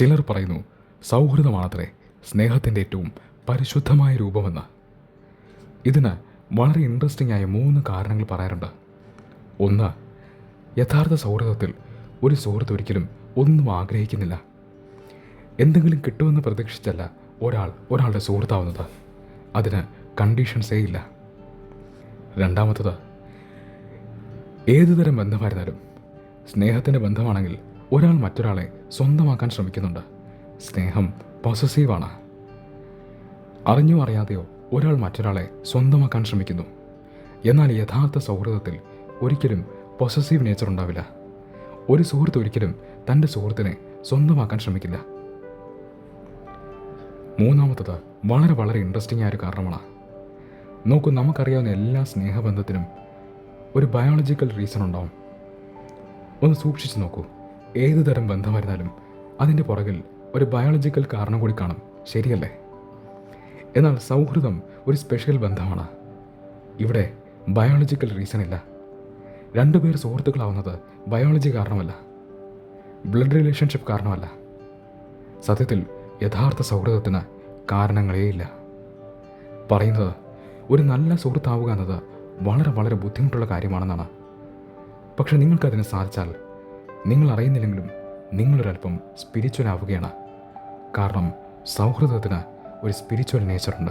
ചിലർ പറയുന്നു സൗഹൃദമാണത്രേ സ്നേഹത്തിന്റെ ഏറ്റവും പരിശുദ്ധമായ രൂപമെന്ന്. ഇതിന് വളരെ ഇൻട്രസ്റ്റിംഗ് ആയ മൂന്ന് കാരണങ്ങൾ പറയാറുണ്ട്. ഒന്ന് യഥാർത്ഥ സൗഹൃദത്തിൽ ഒരു സുഹൃത്ത് ഒരിക്കലും ഒന്നും ആഗ്രഹിക്കുന്നില്ല. എന്തെങ്കിലും കിട്ടുമെന്ന് പ്രതീക്ഷിച്ചല്ല ഒരാൾ ഒരാളുടെ സുഹൃത്താവുന്നത്. അതിന് കണ്ടീഷൻസേ ഇല്ല. രണ്ടാമത്തത് ഏതുതരം ബന്ധമായിരുന്നാലും സ്നേഹത്തിന്റെ ബന്ധമാണെങ്കിൽ ഒരാൾ മറ്റൊരാളെ സ്വന്തമാക്കാൻ ശ്രമിക്കുന്നുണ്ട്. സ്നേഹം പോസസീവാണ് അറിഞ്ഞോ അറിയാതെയോ ഒരാൾ മറ്റൊരാളെ സ്വന്തമാക്കാൻ ശ്രമിക്കുന്നു. എന്നാൽ യഥാർത്ഥ സൗഹൃദത്തിൽ ഒരിക്കലും പൊസസീവ് നേച്ചർ ഉണ്ടാവില്ല. ഒരു സുഹൃത്ത് ഒരിക്കലും തന്റെ സുഹൃത്തിനെ സ്വന്തമാക്കാൻ ശ്രമിക്കില്ല. മൂന്നാമത്തത് വളരെ വളരെ ഇൻട്രസ്റ്റിംഗ് ആയ ഒരു കാരണമാണ്. നോക്കൂ നമുക്കറിയാവുന്ന എല്ലാ സ്നേഹബന്ധത്തിനും ഒരു ബയോളജിക്കൽ റീസൺ ഉണ്ടാവും. ഒന്ന് സൂക്ഷിച്ചു നോക്കൂ. ഏത് തരം ബന്ധമായിരുന്നാലും അതിന്റെ പുറകിൽ ഒരു ബയോളജിക്കൽ കാരണം കൂടി കാണും. ശരിയല്ലേ? എന്നാൽ സൗഹൃദം ഒരു സ്പെഷ്യൽ ബന്ധമാണ്. ഇവിടെ ബയോളജിക്കൽ റീസൺ ഇല്ല. രണ്ടുപേർ സുഹൃത്തുക്കളാവുന്നത് ബയോളജി കാരണമല്ല. ബ്ലഡ് റിലേഷൻഷിപ്പ് കാരണമല്ല. സത്യത്തിൽ യഥാർത്ഥ സൗഹൃദത്തിന് കാരണങ്ങളേയില്ല പറയുന്നത് ഒരു നല്ല സുഹൃത്താവുക എന്നത് വളരെ വളരെ ബുദ്ധിമുട്ടുള്ള കാര്യമാണെന്നാണ്. പക്ഷെ നിങ്ങൾക്കതിന് സാധിച്ചാൽ നിങ്ങൾ അറിയുന്നില്ലെങ്കിലും നിങ്ങളൊരല്പം സ്പിരിച്വൽ ആവുകയാണ്. കാരണം സൗഹൃദത്തിന് ഒരു സ്പിരിച്വൽ നേച്ചറുണ്ട്